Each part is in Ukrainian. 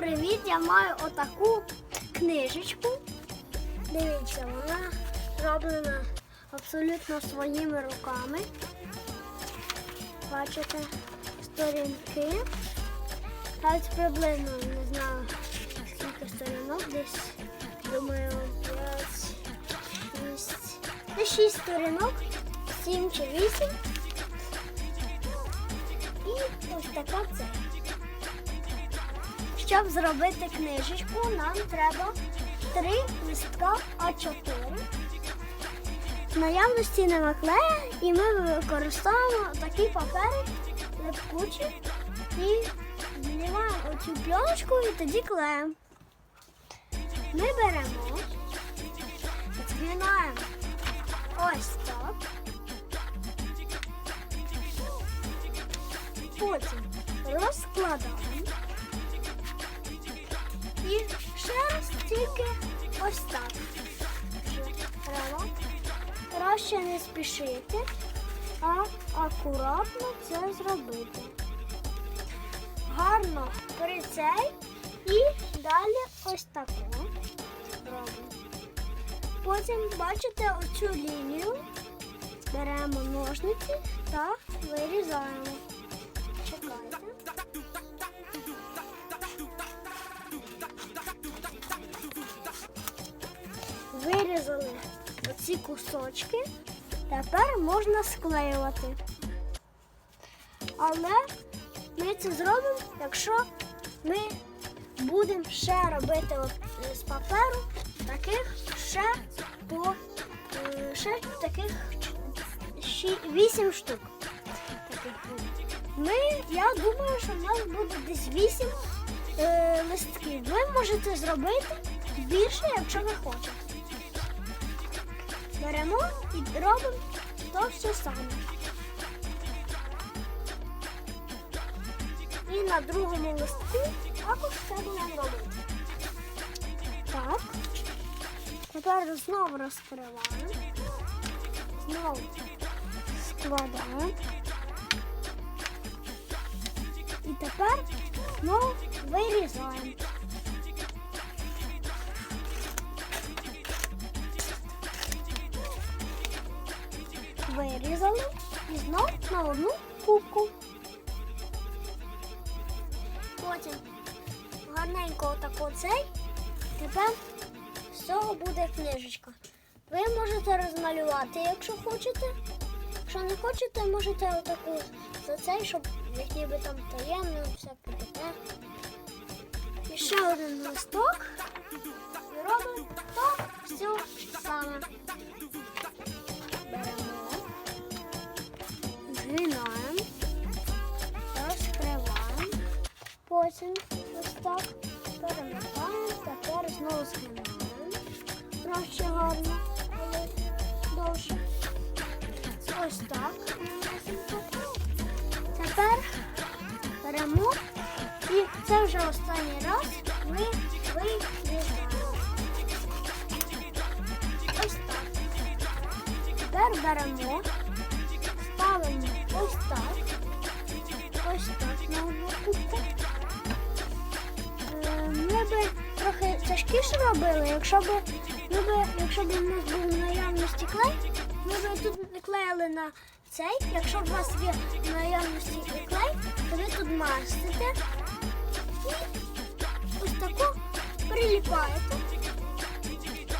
привіт! Я маю отаку книжечку. Дивіться, вона зроблена абсолютно своїми руками. Бачите сторінки. Навіть приблизно не знаю скільки сторінок, десь думаю 5, 6, десь 6 сторінок, 7 чи 8. І ось така це. Щоб зробити книжечку, нам треба три листка А4. В наявності нема клея, і ми використовуємо такий папер липкучий і знімаємо оцю пленочку і тоді клеїмо. Ми беремо, згинаємо ось так. Потім розкладаємо. І раз тільки ось так. Треба. Краще не спішити, а акуратно це зробити. Гарно прицей і далі ось робимо. Потім бачите оцю лінію, беремо ножниці та вирізаємо. Вирізали оці кусочки. Тепер можна склеювати. Але ми це зробимо, якщо ми будемо ще робити от е, з паперу таких ще по е, ще таких 8 штук. Ми, я думаю, що в нас буде десь 8 е, листків. Ви можете зробити більше, якщо ви хочете. Беремо і робимо то все саме. І на другому листку також це будемо робити. Так. Тепер знову розкриваємо. Знову складаємо. І тепер знову вирізаємо. Вирізали і знов на одну кубку. Потім гарненько отако цей. Тепер з цього буде книжечка. Ви можете розмалювати, якщо хочете. Якщо не хочете, можете отаку за цей, щоб як ніби там таємно, всяке таке. І ще один листок. І робимо то все саме. Беремо, ставимо ось так. Ось так на одну. Е, Ми би трохи тяжкіше робили, якщо б ми би, якщо б у нас був наявності клей, ми б тут не клеїли на цей. Якщо б у вас є наявності клей, то ви тут мастите і ось таку приліпаєте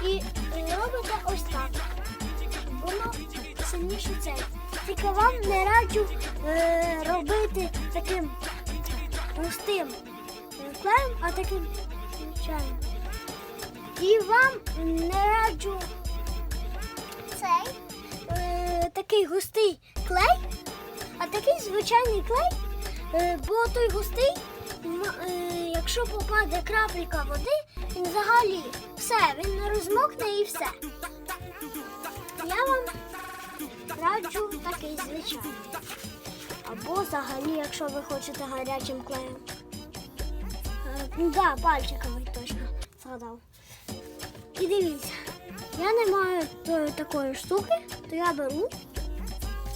і е, робите ось так, сильніше цей. Тільки вам не раджу е, робити таким е, клеєм, а таким звичайним. І вам не раджу цей е, такий густий клей, а такий звичайний клей, е, бо той густий, е, якщо попаде крапелька води, він взагалі все, він розмокне і все. Я вам раджу такий звичайний. Або взагалі, якщо ви хочете гарячим клеєм. Е, Ну да, пальчиковий точно згадав. І дивіться, я не маю такої штуки, то я беру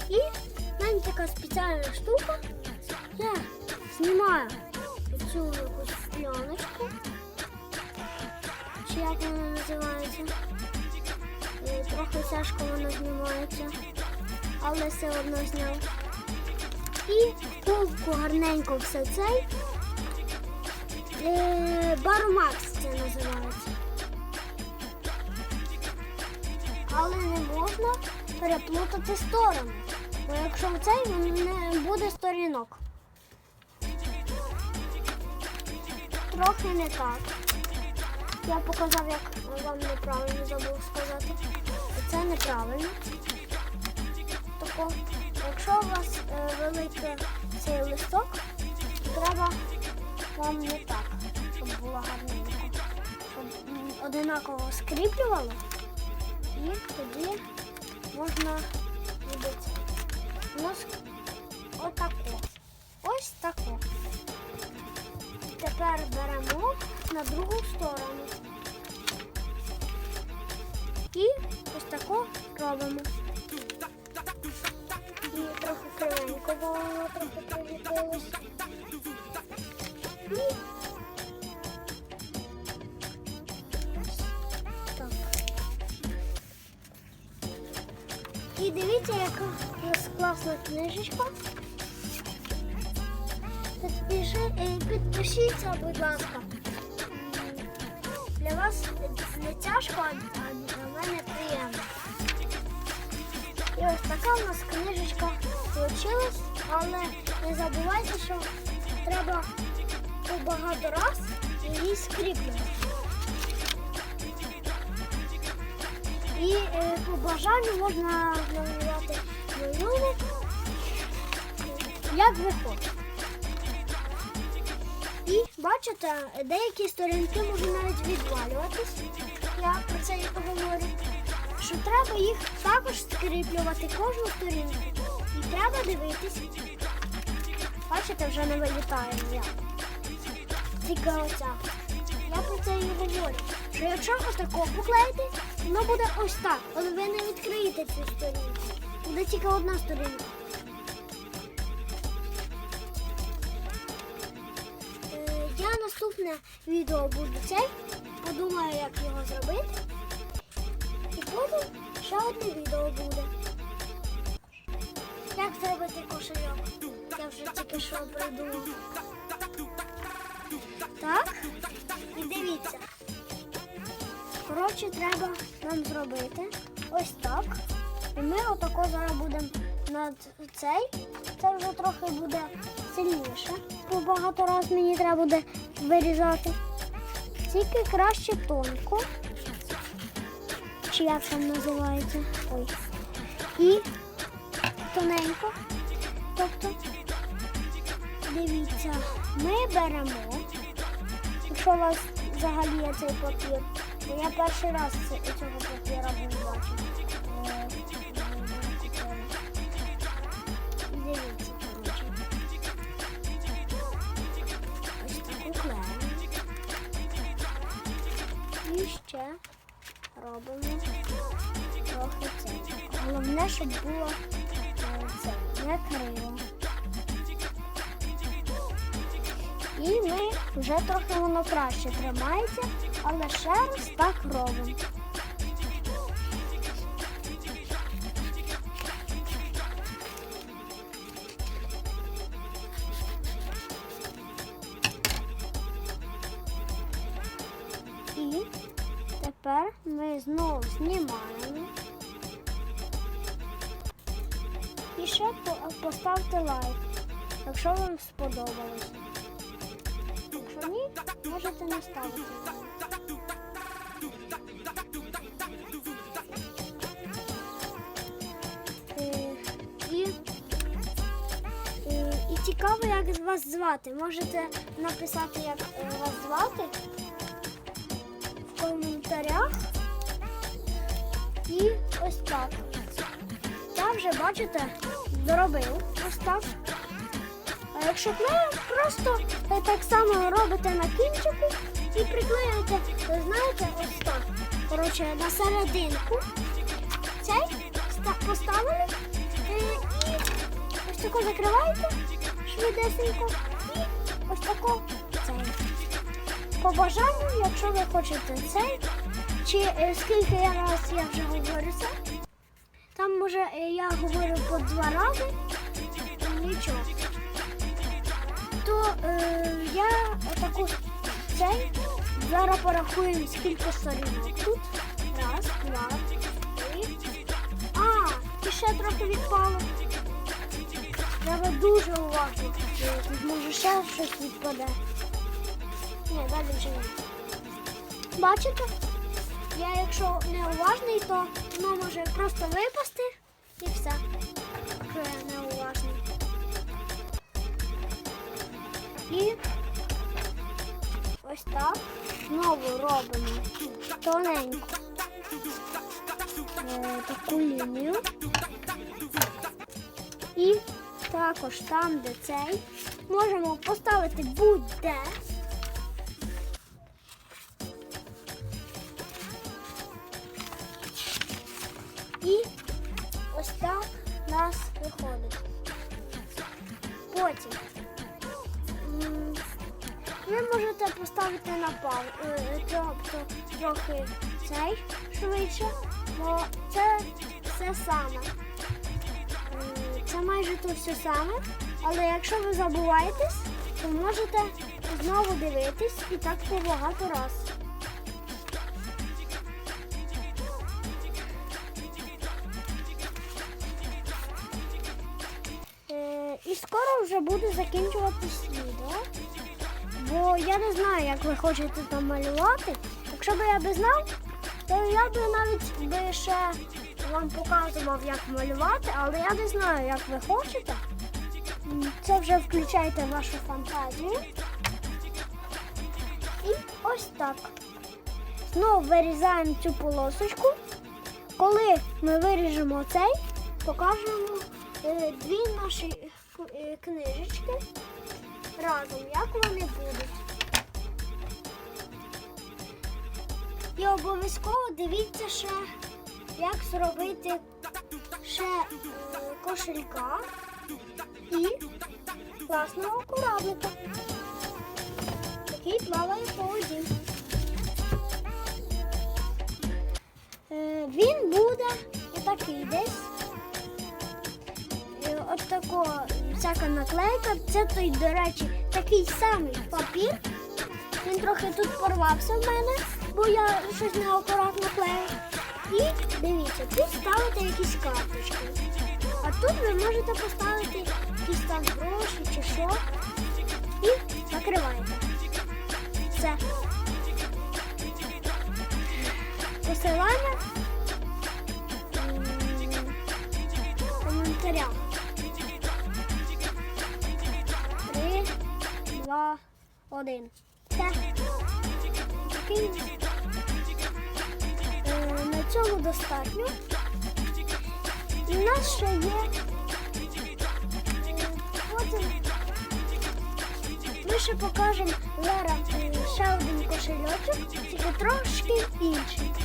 і в мене така спеціальна штука. Я знімаю цю якусь пленочку чи як воно називається. Трохи тяжко воно знімається, але все одно зняв. І втулку гарненько все цей. Е, Бармакс це називається. Але не можна переплутати сторони. Бо якщо в цей не буде сторінок. Трохи не так. Я показав, як вам неправильно забув сказати. Це неправильно. Тако, якщо у вас е, великий цей листок, треба вам не так, щоб було гарненько. Щоб одинаково скріплювало. І тоді можна робити. Нас отако. Ось тако. Тепер беремо на другу сторону. І ось тако робимо. І трохи кривенько, воно трохи приліпилось. І дивіться, яка у нас класна книжечка. Е, Підпишіться, будь ласка. Для вас не тяжко, а така у нас книжечка вийшла, але не забувайте, що треба багато раз її скріплювати. І е, по бажанню можна намалювати малюнок, як ви хочете. І бачите, деякі сторінки можуть навіть відвалюватись. Я про це і говорю. Що треба їх також скріплювати кожну сторінку. І треба дивитись. Бачите, вже не вилітає ніяк. Тільки оця. Я про це і говорю. Що якщо отако поклеїти, воно буде ось так. Але ви не відкриєте цю сторінку. Буде тільки одна сторінка. Е, Я наступне відео буду цей. Подумаю, як його зробити. І потім ще одне відео буде. Як зробити кошельок? Я вже тільки що придумав. Так, і дивіться. Коротше, треба нам зробити ось так. І ми отако зараз будемо над цей. Це вже трохи буде сильніше. Бо багато разів мені треба буде вирізати. Тільки краще тонко. Чи як там називається? Ой. І тоненько. Тобто, дивіться, ми беремо, якщо у вас взагалі є цей папір, я перший раз цього папіра був бачив. Е, Дивіться, коротше. І ще робимо трохи це. Головне, щоб було це не криво. І ми вже трохи воно краще тримається, але ще раз так робимо. Тепер ми знову знімаємо. І ще поставте лайк, якщо вам сподобалось. Якщо ні, можете не ставити. Е, і цікаво, як вас звати. Можете написати, як е, вас звати коментарях. І ось так. Я вже, бачите, доробив ось так. А якщо клею, просто так само робите на кінчику і приклеюєте, ви знаєте, ось так. Коротше, на серединку цей ста- поставили е, і ось тако закриваєте швидесенько і ось тако. По якщо ви хочете цей, чи е, скільки я раз я вже говорю. Там може е, я говорю по два рази, нічого. То е, я таку цей зараз порахуємо скільки сторінок тут. Раз, два, три. А, і ще трохи відпало. Треба дуже уважно. Тут може ще щось відпаде. Ні, далі вже ні. Бачите? Я якщо не уважний, то воно може просто випасти і все. Якщо я не уважний. І ось так. Знову робимо тоненьку е, таку лінію. І також там, де цей, можемо поставити будь-де. І ось так нас виходить. Потім ви можете поставити на пау, е, трохи цей швидше, бо це все саме. Це майже то все саме, але якщо ви забуваєтесь, то можете знову дивитись і так по багато разів. Скоро вже буде закінчуватись відео. Бо я не знаю, як ви хочете там малювати. Якщо б я би знав, то я би навіть би ще вам показував, як малювати, але я не знаю, як ви хочете. Це вже включайте вашу фантазію. І ось так. Знову вирізаємо цю полосочку. Коли ми виріжемо цей, покажемо е, дві наші книжечки разом, як вони будуть. І обов'язково дивіться ще, як зробити ще е, кошелька і класного кораблика, який плаває по воді. Е, Він буде отакий десь. Е, От тако всяка наклейка. Це той, до речі, такий самий папір. Він трохи тут порвався в мене, бо я щось неакуратно клею. І дивіться, тут ставите якісь карточки. А тут ви можете поставити якісь там гроші чи що. І закриваєте. Все. Посилання м, в коментарях. Два, один. Е, На цьому достатньо. І в нас ще є. ми ще покажемо зараз е, ще один кошельочок, тільки трошки інший.